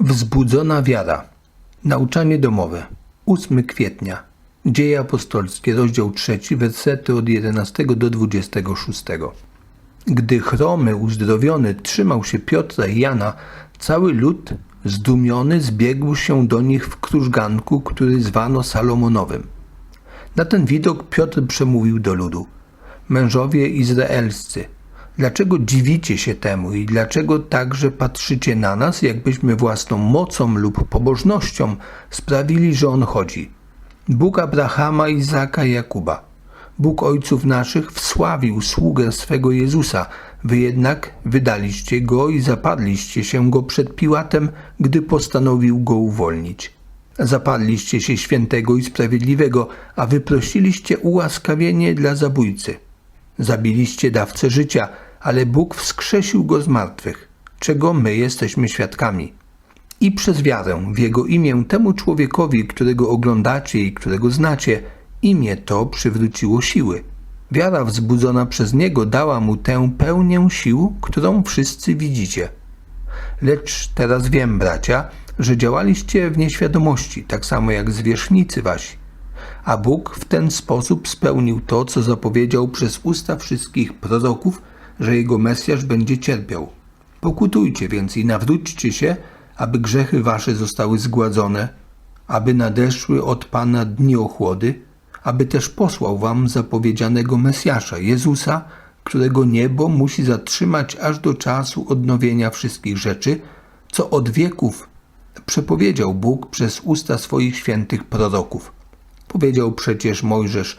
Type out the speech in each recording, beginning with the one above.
Wzbudzona wiara. Nauczanie domowe. 8 kwietnia. Dzieje apostolskie, rozdział 3, wersety od 11 do 26. Gdy chromy uzdrowiony trzymał się Piotra i Jana, cały lud zdumiony zbiegł się do nich w krużganku, który zwano Salomonowym. Na ten widok Piotr przemówił do ludu. Mężowie izraelscy, dlaczego dziwicie się temu i dlaczego także patrzycie na nas, jakbyśmy własną mocą lub pobożnością sprawili, że on chodzi? Bóg Abrahama, Izaka i Jakuba, Bóg ojców naszych wsławił sługę swego Jezusa, wy jednak wydaliście go i zapadliście się go przed Piłatem, gdy postanowił go uwolnić. Zapadliście się świętego i sprawiedliwego, a wyprosiliście ułaskawienie dla zabójcy. Zabiliście dawcę życia, ale Bóg wskrzesił go z martwych, czego my jesteśmy świadkami. I przez wiarę w Jego imię temu człowiekowi, którego oglądacie i którego znacie, imię to przywróciło siły. Wiara wzbudzona przez Niego dała mu tę pełnię sił, którą wszyscy widzicie. Lecz teraz wiem, bracia, że działaliście w nieświadomości, tak samo jak zwierzchnicy wasi. A Bóg w ten sposób spełnił to, co zapowiedział przez usta wszystkich proroków, że Jego Mesjasz będzie cierpiał. Pokutujcie więc i nawróćcie się, aby grzechy wasze zostały zgładzone, aby nadeszły od Pana dni ochłody, aby też posłał wam zapowiedzianego Mesjasza, Jezusa, którego niebo musi zatrzymać aż do czasu odnowienia wszystkich rzeczy, co od wieków przepowiedział Bóg przez usta swoich świętych proroków. Powiedział przecież Mojżesz,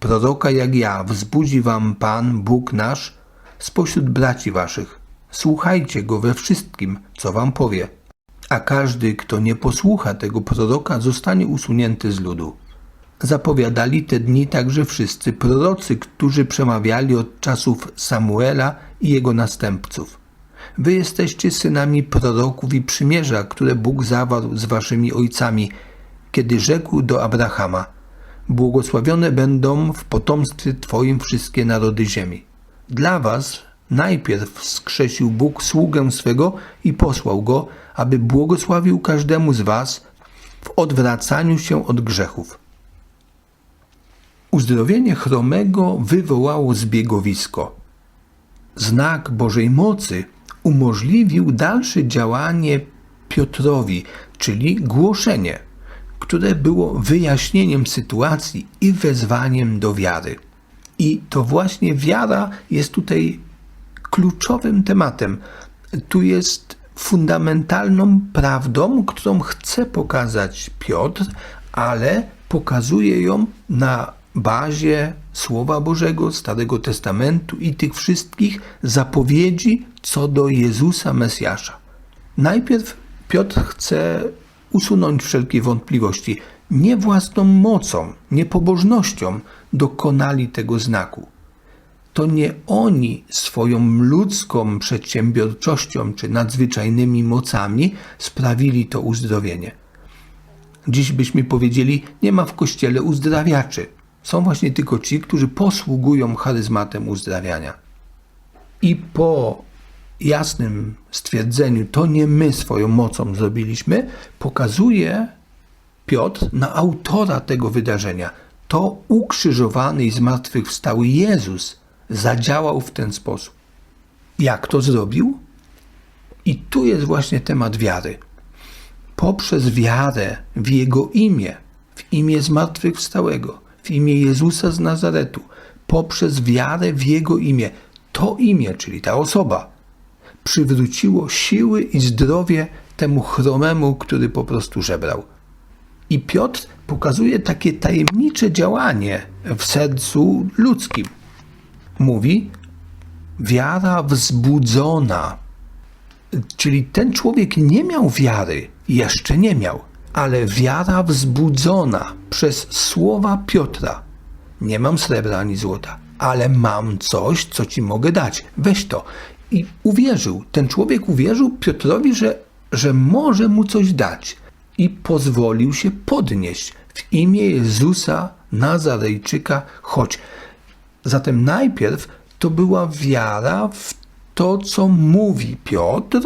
proroka jak ja wzbudzi wam Pan, Bóg nasz, spośród braci waszych. Słuchajcie go we wszystkim, co wam powie. A każdy, kto nie posłucha tego proroka, zostanie usunięty z ludu. Zapowiadali te dni także wszyscy prorocy, którzy przemawiali od czasów Samuela i jego następców. Wy jesteście synami proroków i przymierza, które Bóg zawarł z waszymi ojcami, kiedy rzekł do Abrahama: Błogosławione będą w potomstwie Twoim wszystkie narody ziemi. Dla was najpierw wskrzesił Bóg sługę swego i posłał go, aby błogosławił każdemu z was w odwracaniu się od grzechów. Uzdrowienie chromego wywołało zbiegowisko. Znak Bożej mocy umożliwił dalsze działanie Piotrowi, czyli głoszenie, które było wyjaśnieniem sytuacji i wezwaniem do wiary. I to właśnie wiara jest tutaj kluczowym tematem. Tu jest fundamentalną prawdą, którą chce pokazać Piotr, ale pokazuje ją na bazie Słowa Bożego, Starego Testamentu i tych wszystkich zapowiedzi co do Jezusa Mesjasza. Najpierw Piotr chce usunąć wszelkie wątpliwości. Nie własną mocą, nie pobożnością dokonali tego znaku. To nie oni swoją ludzką przedsiębiorczością czy nadzwyczajnymi mocami sprawili to uzdrowienie. Dziś byśmy powiedzieli, nie ma w kościele uzdrawiaczy. Są właśnie tylko ci, którzy posługują charyzmatem uzdrawiania. I po jasnym stwierdzeniu, to nie my swoją mocą zrobiliśmy, pokazuje Piotr na autora tego wydarzenia. To ukrzyżowany i zmartwychwstały Jezus zadziałał w ten sposób. Jak to zrobił? I tu jest właśnie temat wiary. Poprzez wiarę w Jego imię, w imię zmartwychwstałego, w imię Jezusa z Nazaretu, poprzez wiarę w Jego imię, to imię, czyli ta osoba, przywróciło siły i zdrowie temu chromemu, który po prostu żebrał. I Piotr pokazuje takie tajemnicze działanie w sercu ludzkim. Mówi, wiara wzbudzona. Czyli ten człowiek nie miał wiary, jeszcze nie miał, ale wiara wzbudzona przez słowa Piotra. Nie mam srebra ani złota, ale mam coś, co ci mogę dać. Weź to. I uwierzył, ten człowiek uwierzył Piotrowi, że, że może mu coś dać. I pozwolił się podnieść. W imię Jezusa Nazarejczyka chodź. Zatem najpierw to była wiara w to, co mówi Piotr,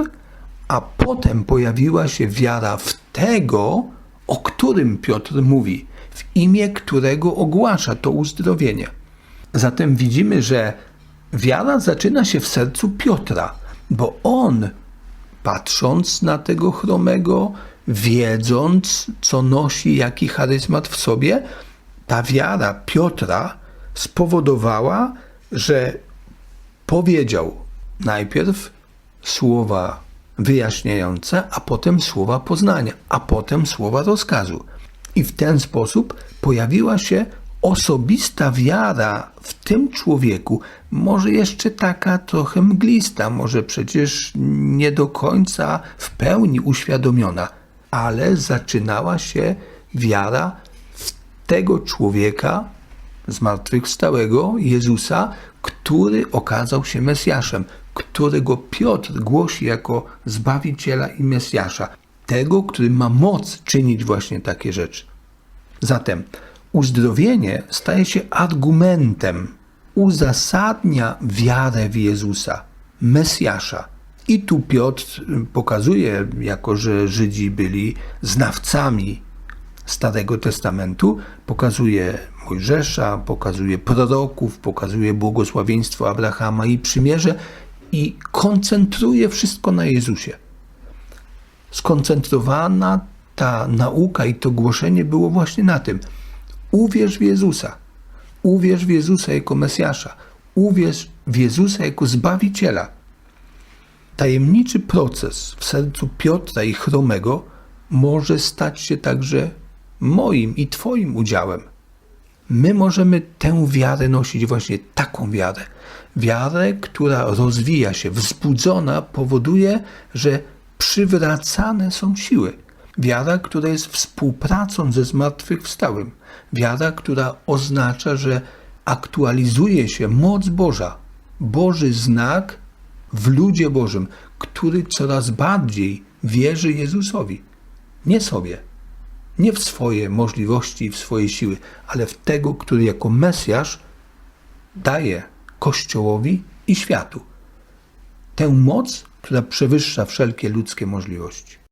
a potem pojawiła się wiara w tego, o którym Piotr mówi, w imię którego ogłasza to uzdrowienie. Zatem widzimy, że wiara zaczyna się w sercu Piotra, bo on, patrząc na tego chromego, wiedząc, co nosi, jaki charyzmat w sobie, ta wiara Piotra spowodowała, że powiedział najpierw słowa wyjaśniające, a potem słowa poznania, a potem słowa rozkazu. I w ten sposób pojawiła się osobista wiara w tym człowieku, może jeszcze taka trochę mglista, może przecież nie do końca w pełni uświadomiona, ale zaczynała się wiara w tego człowieka zmartwychwstałego Jezusa, który okazał się Mesjaszem, którego Piotr głosi jako Zbawiciela i Mesjasza, tego, który ma moc czynić właśnie takie rzeczy. Zatem uzdrowienie staje się argumentem, uzasadnia wiarę w Jezusa, Mesjasza. I tu Piotr pokazuje, jako że Żydzi byli znawcami Starego Testamentu, pokazuje Mojżesza, pokazuje proroków, pokazuje błogosławieństwo Abrahama i przymierze i koncentruje wszystko na Jezusie. Skoncentrowana ta nauka i to głoszenie było właśnie na tym. Uwierz w Jezusa. Uwierz w Jezusa jako Mesjasza. Uwierz w Jezusa jako Zbawiciela. Tajemniczy proces w sercu Piotra i Chromego może stać się także moim i Twoim udziałem. My możemy tę wiarę nosić, właśnie taką wiarę. Wiarę, która rozwija się, wzbudzona, powoduje, że przywracane są siły. Wiara, która jest współpracą ze zmartwychwstałym. Wiara, która oznacza, że aktualizuje się moc Boża, Boży znak w ludzie Bożym, który coraz bardziej wierzy Jezusowi, nie sobie, nie w swoje możliwości i w swoje siły, ale w tego, który jako Mesjasz daje Kościołowi i światu tę moc, która przewyższa wszelkie ludzkie możliwości.